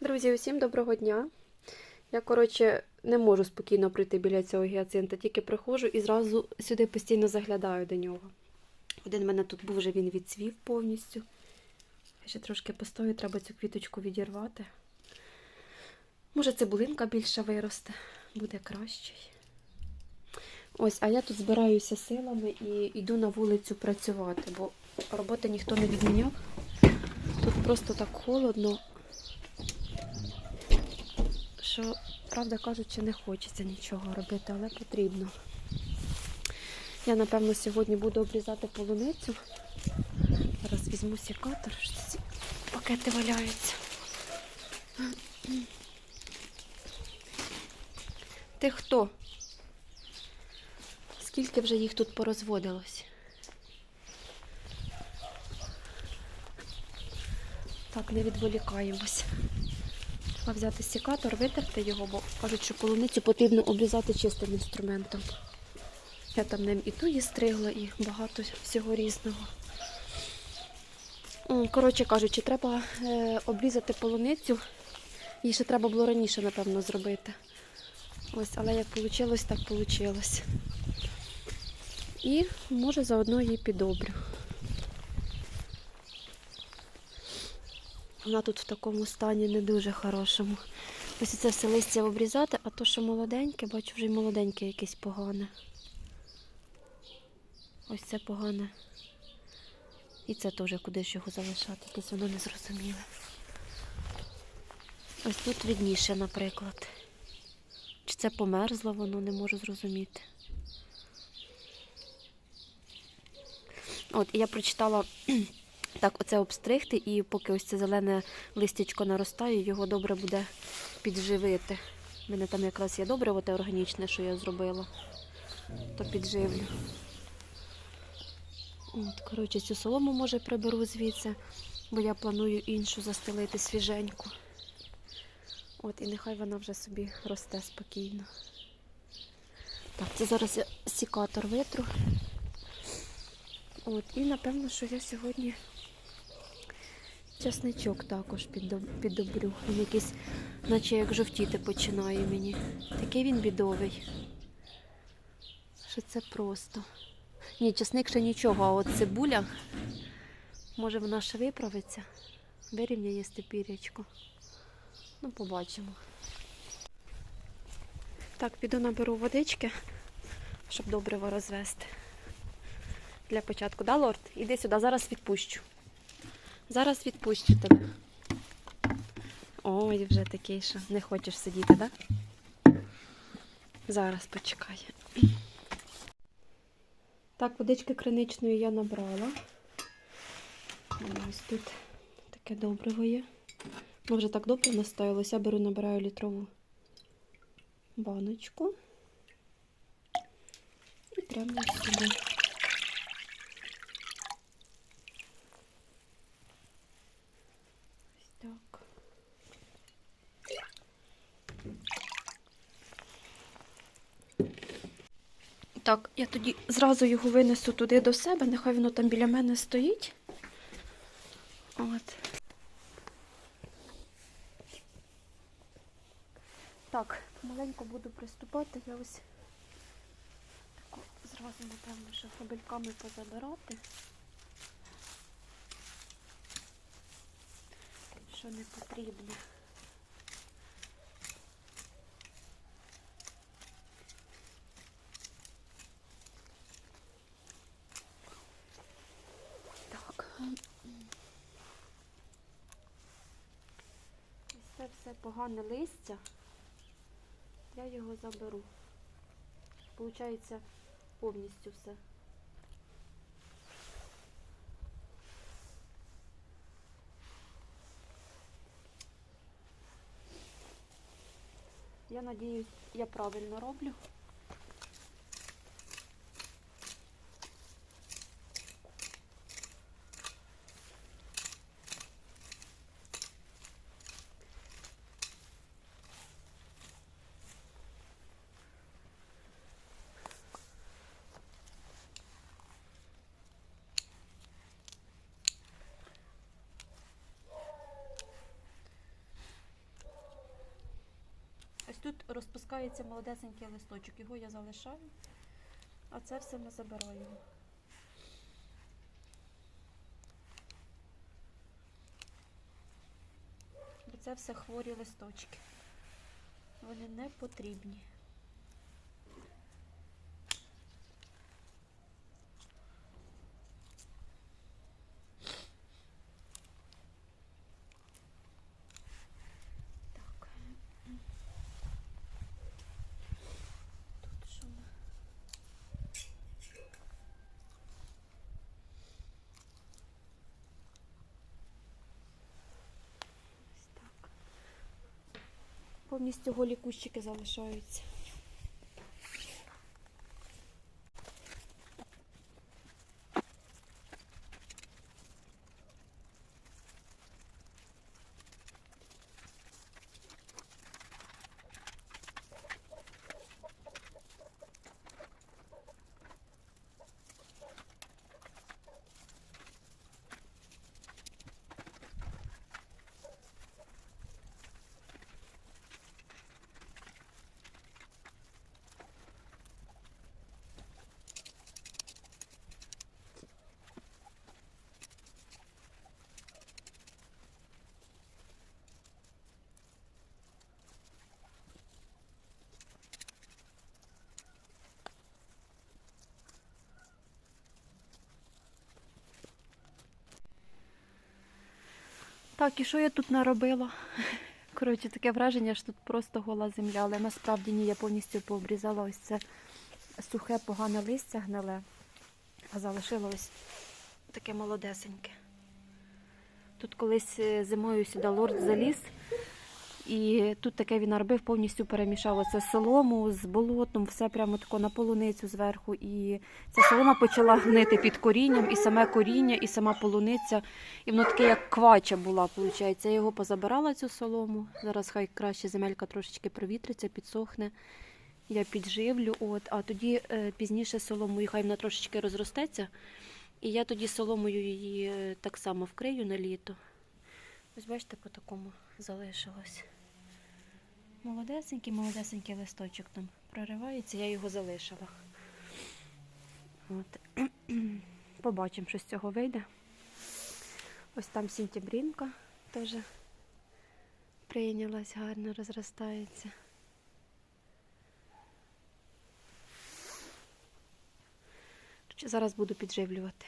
Друзі, усім доброго дня. Я, коротше, не можу спокійно прийти біля цього гіацинта, тільки приходжу і зразу сюди постійно заглядаю до нього. Один в мене тут був вже він відцвів повністю. Я ще трошки постою, треба цю квіточку відірвати. Може, цибулинка більше виросте, буде краще. Ось, а я тут збираюся силами і йду на вулицю працювати, бо роботи ніхто не відміняв. Тут просто так холодно, що, правда кажучи, не хочеться нічого робити, але потрібно. Я, напевно, сьогодні буду обрізати полуницю. Зараз візьму сікатор, що ці пакети валяються. Ти хто? Скільки вже їх тут порозводилось? Так, не відволікаємось. Треба взяти сікатор, витерти його, бо кажуть, що полуницю потрібно обрізати чистим інструментом. Я там ним і туї стригла, і багато всього різного. Коротше кажучи, треба е, обрізати полуницю. Її ще треба було раніше, напевно, зробити. Ось, але як вийшло, так вийшло. І може заодно її підобрю. Вона тут в такому стані не дуже хорошому. Ось це все листя обрізати, а то, що молоденьке, бачу, вже й молоденьке якесь погане. Ось це погане. І це теж куди ж його залишати, якесь воно не зрозуміле. Ось тут відніше, наприклад. Чи це померзло, воно не можу зрозуміти. От, я прочитала так, оце обстригти, і поки ось це зелене листячко наростає, його добре буде підживити. У мене там якраз є добре те органічне, що я зробила, то підживлю. От, коротше, цю солому може приберу звідси, бо я планую іншу застелити свіженьку. От, і нехай вона вже собі росте спокійно. Так, це зараз я сікатор витру. От, і напевно, що я сьогодні часничок також піддоб- піддобрю. Він якийсь, наче як жовтіти починає мені. Такий він бідовий. Що це просто. Ні, часник ще нічого, а от цибуля, може вона ще виправиться, вирівняє степірячку. Ну, побачимо. Так, піду наберу водички, щоб добриво розвести. Для початку, да, лорд? Іди сюди, зараз відпущу. Зараз відпущу тебе. Ой, вже такий, що не хочеш сидіти, да? Зараз почекай. Так, водички криничної я набрала. Ось тут таке добриво є. Ми вже так добре настоялося. Я беру, набираю літрову баночку. І прямо сюди. Ось так. Так, я тоді зразу його винесу туди до себе, нехай воно там біля мене стоїть. От. Так, маленько буду приступати. Я ось таку зразу, напевно, що фабельками позабирати. Що не потрібно. Так. Ось це погане листя. Я його заберу. Получається повністю все. Я надіюсь, я правильно роблю. Тут розпускається молодесенький листочок. Його я залишаю, а це все ми забираємо. Бо це все хворі листочки. Вони не потрібні. Так. Тут що ми? Ось так. Повністю голі кущики залишаються. Так, і що я тут наробила? Коротше, таке враження, що тут просто гола земля, але насправді ні, я повністю пообрізала ось це сухе, погане листя гниле, а залишила ось таке молодесеньке. Тут колись е, зимою сюди лорд заліз, і тут таке він наробив, повністю перемішав оце солому з болотом, все прямо тако на полуницю зверху. І ця солома почала гнити під корінням, і саме коріння, і сама полуниця. І воно таке, як квача була, виходить. Я його позабирала цю солому. Зараз хай краще земелька трошечки провітриться, підсохне. Я підживлю, от, а тоді е, пізніше соломою, хай вона трошечки розростеться. І я тоді соломою її е, так само вкрию на літо. Ось бачите, по такому залишилось. Молодесенький, молодесенький листочок там проривається, я його залишила. От. Побачимо, що з цього вийде. Ось там сінтябрінка теж прийнялась, гарно розростається. Зараз буду підживлювати.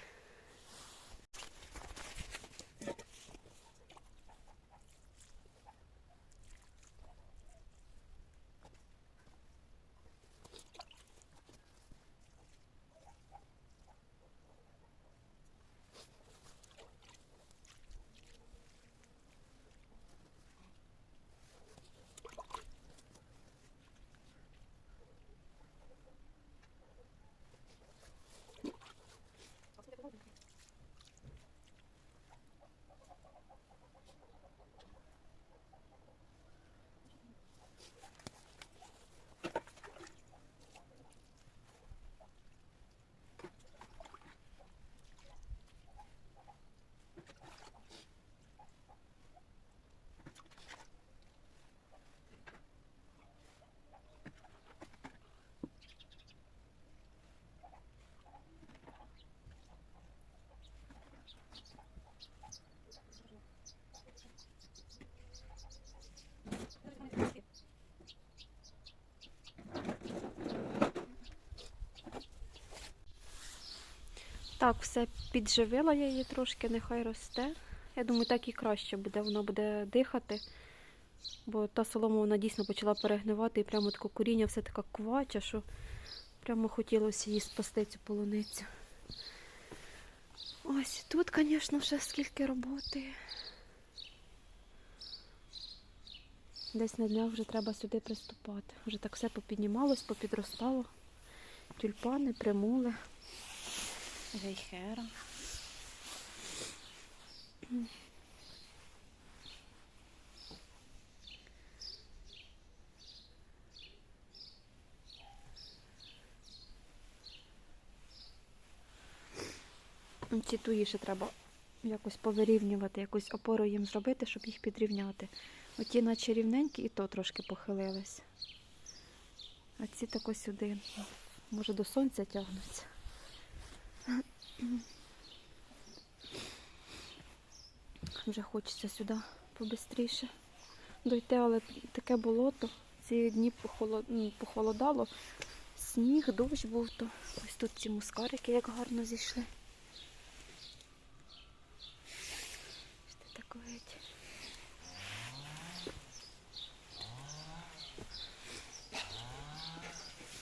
Так, все підживила я її трошки, нехай росте. Я думаю, так і краще буде, вона буде дихати. Бо та солома вона дійсно почала перегнивати і прямо таке коріння, все така квача, що прямо хотілося її спасти цю полуницю. Ось тут, звісно, ще скільки роботи. Десь на днях вже треба сюди приступати. Вже так все попіднімалось, попідростало. Тюльпани, примули. Гейхера. Ці туї ще треба якось повирівнювати, якусь опору їм зробити, щоб їх підрівняти. Оті наче рівненькі і то трошки похилились. А ці тако сюди. Може до сонця тягнуться. Вже хочеться сюди побистріше дойти, але таке болото. Ці дні похолодало. Сніг, дощ був, то ось тут ці мускарики як гарно зійшли. Що так.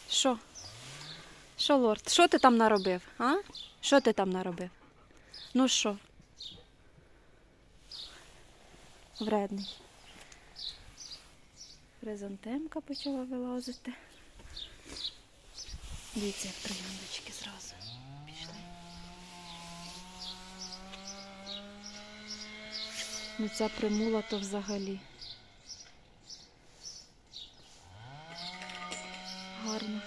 Що? Що, лорд? Що ти там наробив? А? Що ти там наробив? Ну що? Вредний. Хризантемка почала вилазити. Дивіться, як трояндочки зразу пішли. Ну ця примула то взагалі. Гарно.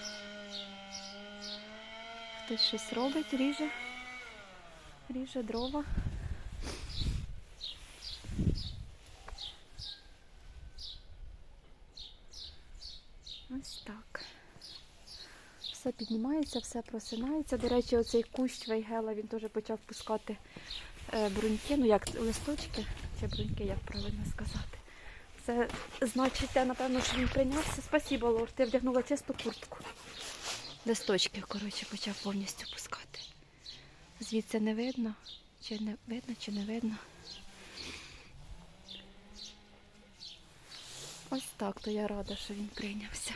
Хтось щось робить, ріже. Ріже дрова. Ось так. Все піднімається, все просинається. До речі, оцей кущ вейгела він теж почав пускати е, бруньки, ну як листочки, чи бруньки, як правильно сказати. Це значить, те, напевно, що він прийнявся. Спасибо, лорд, я вдягнула чисту куртку. Листочки, коротше, почав повністю пускати. Звідси не видно, чи не видно, чи не видно. Ось так, то я рада, що він прийнявся.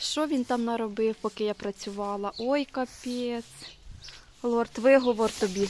Що він там наробив, поки я працювала? Ой, капець. Лорд, виговор тобі.